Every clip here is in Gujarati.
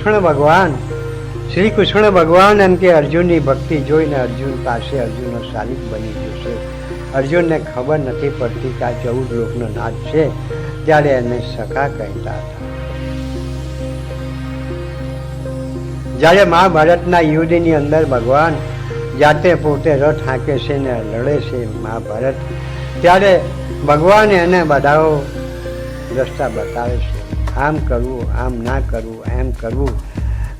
કૃષ્ણ ભગવાન. શ્રી કૃષ્ણ ભગવાન એમ કે અર્જુનની ભક્તિ જોઈને અર્જુન પાસે અર્જુનનો શાલિક બની જશે. અર્જુનને ખબર નથી પડતી કે આ ચૌદ લોકનો નાદ છે, ત્યારે એને સખા કહેતા હતા. જ્યારે મહાભારતના યુદ્ધની અંદર ભગવાન જાતે પોતે રથ હાંકે છે ને લડે છે મહાભારત, ત્યારે ભગવાન એને બધાઓ રસ્તા બતાવે છે. આમ કરવું, આમ ના કરવું એમ કરવું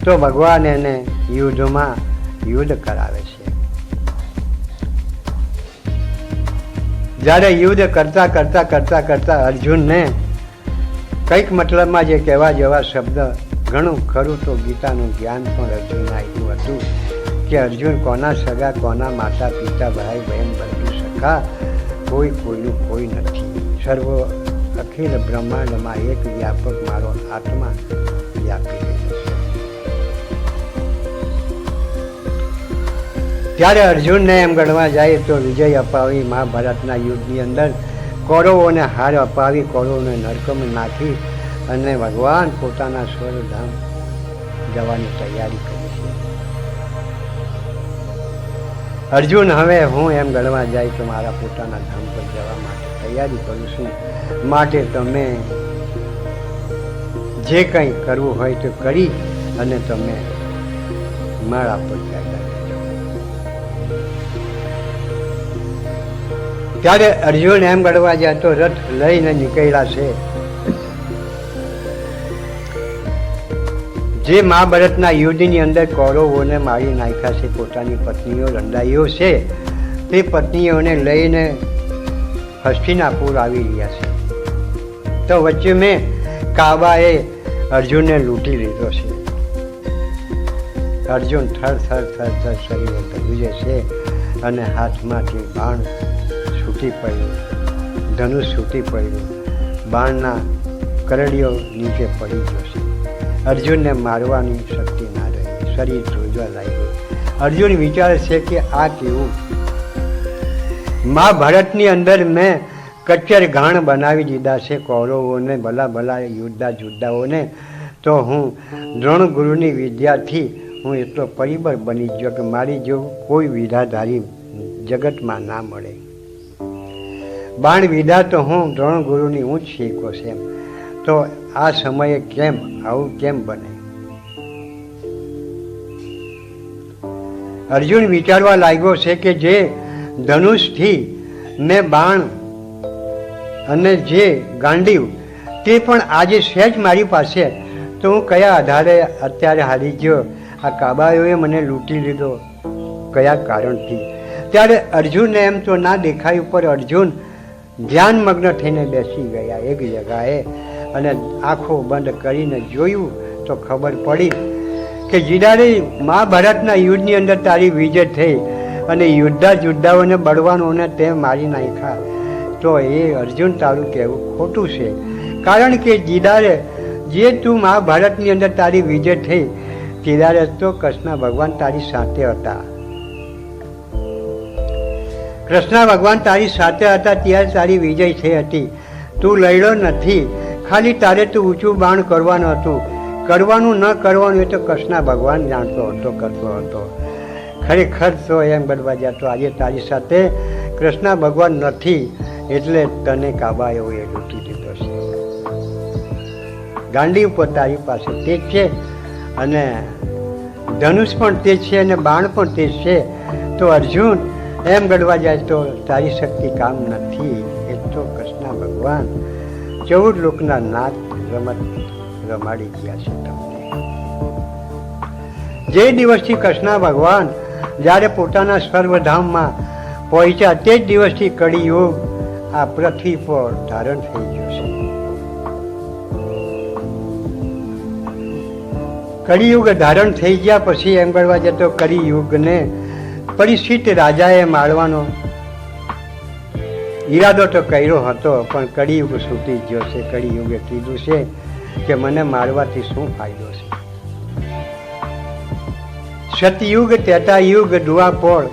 તો ભગવાન એને યુદ્ધમાં યુદ્ધ કરાવે છે. જ્યારે યુદ્ધ કરતા કરતા કરતા કરતા અર્જુનને કંઈક મતલબમાં જે કહેવા જેવા શબ્દ ઘણું ખરું તો ગીતાનું જ્ઞાન પણ અર્જુનને આવ્યું હતું કે અર્જુન કોના સગા, કોના માતા, પિતા, ભાઈ, બહેન, બધું, સખા, કોઈ કોઈનું કોઈ નથી. સર્વ અખિલ બ્રહ્માંડમાં એક વ્યાપક મારો આત્મા વ્યાપી રહ્યો જ્યારે અર્જુનને એમ ગણવા જાય તો વિજય અપાવી મહાભારતના યુદ્ધની અંદર કૌરવોને હાર અપાવી કૌરવોને નરકમાં નાખી અને ભગવાન પોતાના સ્વરધામ જવાની તૈયારી કરી છે. અર્જુન, હવે હું એમ ગણવા જાય તો મારા પોતાના ધામ પર જવા માટે તૈયારી કરું છું. માટે તમે જે કંઈ કરવું હોય તો કરી અને તમે માળા પર ત્યારે અર્જુન એમ ગણવા જાય, તો રથ લઈને નીકળ્યા છે. જે મહાભારતના યુદ્ધની અંદર કૌરવોને મારી નાખ્યા છે, પોતાની પત્નીઓ રંડાઈઓ છે, તે પત્નીઓને લઈને હસ્તિનાપુર આવી રહ્યા છે. તો વચ્ચે મેં કાબાએ અર્જુનને લૂંટી લીધો છે. અર્જુન થર થર થર થર શરીરે ધ્રુજે છે અને હાથમાંથી બાણ છૂટી પડ્યું. ધનુષ છૂટી પડ્યું. બાણના કરડીઓ નીચે પડી છે. અર્જુનને મારવાની શક્તિ ના રહી. શરીર ધ્રુજવા લાગ્યું. અર્જુન વિચારે છે કે આ કેવું? મહાભારતની અંદર મેં કચ્ચર ઘાણ બનાવી દીધા છે કૌરવોને ભલા ભલા યોદ્ધા જોદ્ધાઓને. તો હું દ્રોણ ગુરુની વિદ્યાથી હું એટલો પરિબળ બની ગયો કે મારી જેવું કોઈ વિધાધારી જગતમાં ના મળે. બાણ વિધા તો હું દ્રોણ ગુરુની હું જ શીખો છે તો આ સમયે કેમ, આવું કેમ બને? અર્જુન વિચારવા લાગ્યો છે કે જે ધનુષથી મેં બાણ અને જે ગાંડીવ, તે પણ આજે સહેજ મારી પાસે. તો હું કયા આધારે અત્યારે હારી ગયો? આ કાબાઓએ મને લૂંટી લીધો. કયા કારણથી? ત્યારે અર્જુનને એમ તો ના દેખાય ઉપર અર્જુન ધ્યાનમગ્ન થઈને બેસી ગયા એક જગાએ. અને આંખો બંધ કરીને જોયું તો ખબર પડી કે જીડારે મહાભારતના યુદ્ધની અંદર તારી વિજય થઈ. અને યુદ્ધા યુદ્ધાઓને બળવાનોને તે મારી નાખ્યા. તો એ અર્જુન તારું કહેવું ખોટું છે. કારણ કે જીડારે જે તું મહાભારતની અંદર તારી વિજય થઈ ત્યારે તો કૃષ્ણ ભગવાન તારી સાથે હતા. કૃષ્ણ ભગવાન તારી સાથે હતા ત્યારે તારી વિજય થઈ હતી. તું લડ્યો નથી. ખાલી તારે તું ઊંચું બાણ કરવાનું હતું. કરવાનું ન કરવાનું એ તો કૃષ્ણ ભગવાન જાણતો હતો, કરતો હતો. ખરેખર તો એમ બનવા જતો આજે તારી સાથે કૃષ્ણ ભગવાન નથી. એટલે તને કાબાયો એ લૂંટી દીધો છે. ગાંડી ઉપર તારી પાસે તે જ છે અને ધનુષ પણ તે જ છે અને બાણ પણ તે જ છે. તો અર્જુન, એમ ગડવા જાય તો તારી શક્તિ કામ નથી. એ તો કૃષ્ણ ભગવાન ચૌદ લોકના નાચ રમત રમાડી ગયા છે તમને. જે દિવસથી કૃષ્ણ ભગવાન જ્યારે પોતાના સર્વધામમાં પહોંચ્યા, તે જ દિવસથી કળિયુગ આ પૃથ્વી પર ધારણ થઈ ગયું છે. કળિયુગ ધારણ થઈ ગયા પછી એમ ગણવા જતો કળિયુગને પરિસ્થિત રાજાએ મારવાનો ઈરાદો તો કર્યો હતો, પણ કળિયુગ છૂટી ગયો છે. કળિયુગે કીધું છે કે મને મારવાથી શું ફાયદો છે? સતયુગ ત્રેતાયુગ દુઆપોળ.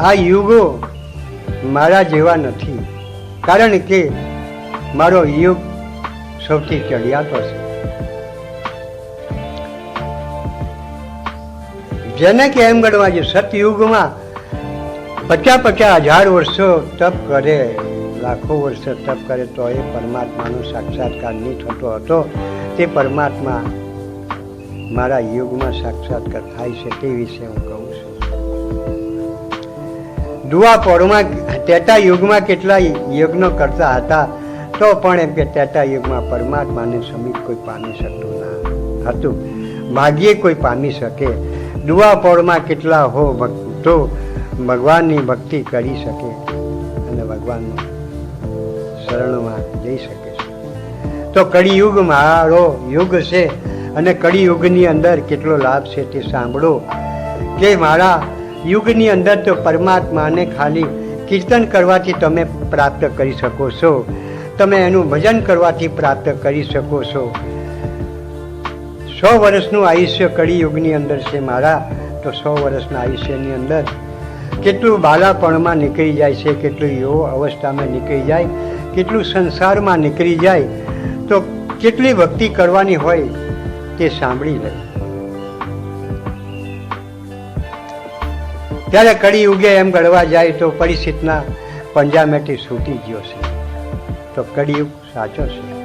આ યુગો મારા જેવા નથી. કારણ કે મારો યુગ સૌથી ચડિયાતો છે. જેને કે એમ ગણવા છે સતયુગમાં પચાસ પચાસ હજાર વર્ષો તપ કરે, લાખો વર્ષો તપ કરે તો એ પરમાત્માનો સાક્ષાત્કાર નહીં થતો હતો, તે પરમાત્મા મારા યુગમાં સાક્ષાત્કાર થાય છે તે વિશે હું કહું છું. દુઆ પોળમાં તેતા યુગમાં કેટલા યજ્ઞો કરતા હતા, તો પણ એમ કે તેટા યુગમાં પરમાત્માને સમીપ કોઈ પામી શકતું ના હતું. ભાગ્યે કોઈ પામી શકે. દુઆ પોળમાં કેટલા હો ભક્તો, ભગવાનની ભક્તિ કરી શકે અને ભગવાનનું શરણમાં જઈ શકે છે. તો કળિયુગ મારો યુગ છે અને કળિયુગની અંદર કેટલો લાભ છે તે સાંભળો કે મારા યુગની અંદર તો પરમાત્માને ખાલી કીર્તન કરવાથી તમે પ્રાપ્ત કરી શકો છો. તમે એનું ભજન કરવાથી પ્રાપ્ત કરી શકો છો. સો વર્ષનું આયુષ્ય કળિયુગની અંદર છે મારા, તો સો વર્ષના આયુષ્યની અંદર કેટલું બાલાપણમાં નીકળી જાય છે, કેટલું યુવો અવસ્થામાં નીકળી જાય, કેટલું સંસારમાં નીકળી જાય, તો કેટલી ભક્તિ કરવાની હોય તે સાંભળી લે. ત્યારે કળિયુગે એમ ગળવા જાય તો પરિસ્થિતિના પંજામેથી છૂટી ગયો છે. તો કડીયુગ સાચો છે.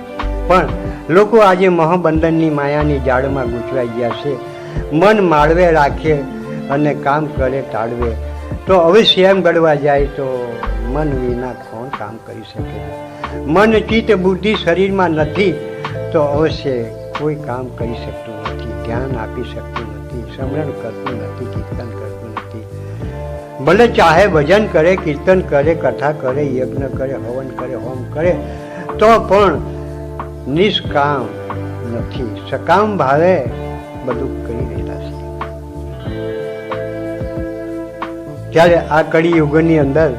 પણ લોકો આજે મહાબંધનની માયાની જાળમાં ગૂંચવાઈ ગયા છે. મન માળવે રાખે અને કામ કરે ટાળવે. તો અવશ્ય એમ ગળવા જાય તો મન વિના કોણ કામ કરી શકે? મન ચિત્ત બુદ્ધિ શરીરમાં નથી, તો અવશ્ય કોઈ કામ કરી શકતું નથી, ધ્યાન આપી શકતું નથી, સમરણ કરતું નથી, કીર્તન કરતું ભલે ચાહે ભજન કરે, કીર્તન કરે, કથા કરે, યજ્ઞ કરે, હવન કરે, હોમ કરે, તો પણ નિષ્કામ નથી. સકામ ભાવે બધું કરી રહેલા છે. ત્યારે આ કળી યુગની અંદર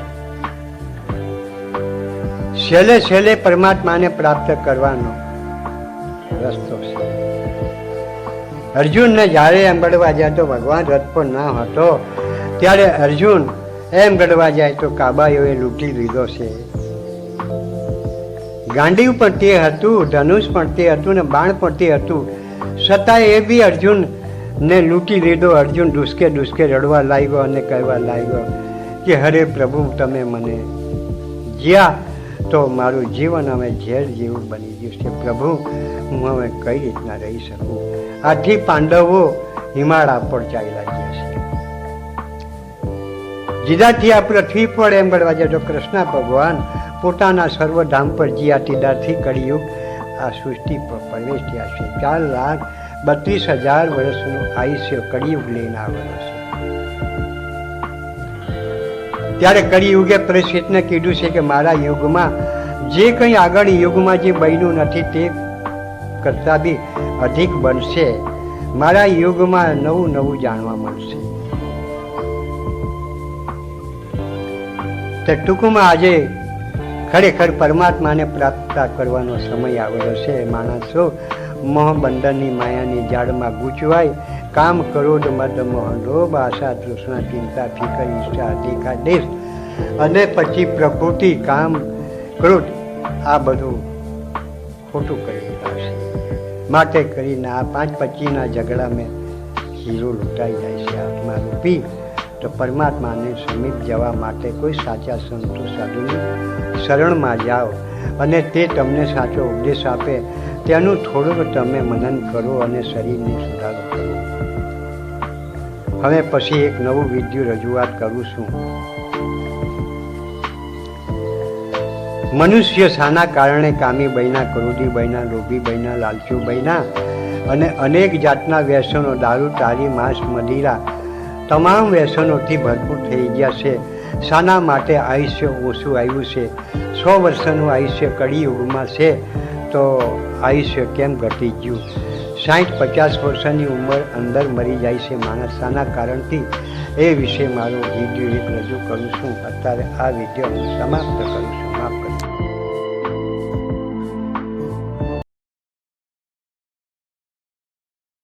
છેલ્લે છેલ્લે પરમાત્માને પ્રાપ્ત કરવાનો રસ્તો છે. અર્જુનને જ્યારે જાય તો ભગવાન રથ પણ ના હતો. ત્યારે અર્જુન એમ રડવા જાય તો કાબાઈઓએ લૂંટી લીધો છે. ગાંડીવ પણ તે હતું, ધનુષ પણ તે હતું ને બાણ પણ તે હતું. છતાંય એ બી અર્જુન ને લૂંટી લીધો. અર્જુન ડૂસકે ડૂસકે રડવા લાગ્યો અને કહેવા લાગ્યો કે, હરે પ્રભુ, તમે મને જ્યાં તો મારું જીવન હવે ઝેર જેવું બની ગયું છે. પ્રભુ, હું હવે કઈ રીતના રહી શકું? આથી પાંડવો હિમાળા પર ચાલ્યા ગયા છે. જીદાથી આ પૃથ્વી પર એમ ગણવા જાય. તો કૃષ્ણ ભગવાન પોતાના સર્વધામ પર જીયાથી દાથી કળિયુગ આ સૃષ્ટિ પર પ્રવેશ્યા છે. ચાર લાખ બત્રીસ હજાર વર્ષનું આયુષ્ય કળિયુગ લઈને આવેલો છે. ત્યારે કળિયુગે પરિસ્થિતિને કીધું છે કે મારા યુગમાં જે કંઈ આગળ યુગમાં જે બન્યું નથી તે કરતાં બી અધિક બનશે. મારા યુગમાં નવું નવું જાણવા મળશે. તો ટૂંકમાં આજે ખરેખર પરમાત્માને પ્રાપ્ત કરવાનો સમય આવેલો છે. માણસો મોહબંધનની માયાની જાળમાં ગૂંચવાય, કામ કરોડ મદ મોહન લોભ આશા તૃષ્ણા, ચિંતા, ફિકર, ઈચ્છા, દેખા, દેશ અને પછી પ્રકૃતિ, કામ, ક્રોધ આ બધું ખોટું કરી છે. માટે કરીને આ પાંચ પચીના ઝઘડામાં હીરો લૂંટાઈ જાય છે આત્મા રૂપી તો પરમાત્માને સમીપ જવા માટે કોઈ સાચા સંતો સાધુની શરણમાં જાઓ અને તે તમને સાચો ઉપદેશ આપે. તેનું થોડુંક તમે મનન કરો અને શરીરને સુધારો કરો. હવે પછી એક નવું વિદ્યુ રજૂઆત કરું છું. મનુષ્ય શાના કારણે કામી બન્યા ક્રોધી બન્યા લોભી બન્યા લાલચુ બન્યા અને અનેક જાતના વ્યસનો, દારૂ, તારી, માંસ, મદિરા તમામ વ્યસનોથી ભરપૂર થઈ ગયા છે. શાના માટે આયુષ્ય ઓછું આવ્યું છે. સો વર્ષનું આયુષ્ય કળિયુગમાં છે. તો આયુષ્ય કેમ ઘટી ગયું? સાઠ પચાસ વર્ષની ઉંમર અંદર મરી જાય છે માણસ. શાના કારણથી એ વિશે મારો વીડિયો એક રજૂ કરું છું. અત્યારે આ વીડિયો હું સમાપ્ત કરું છું.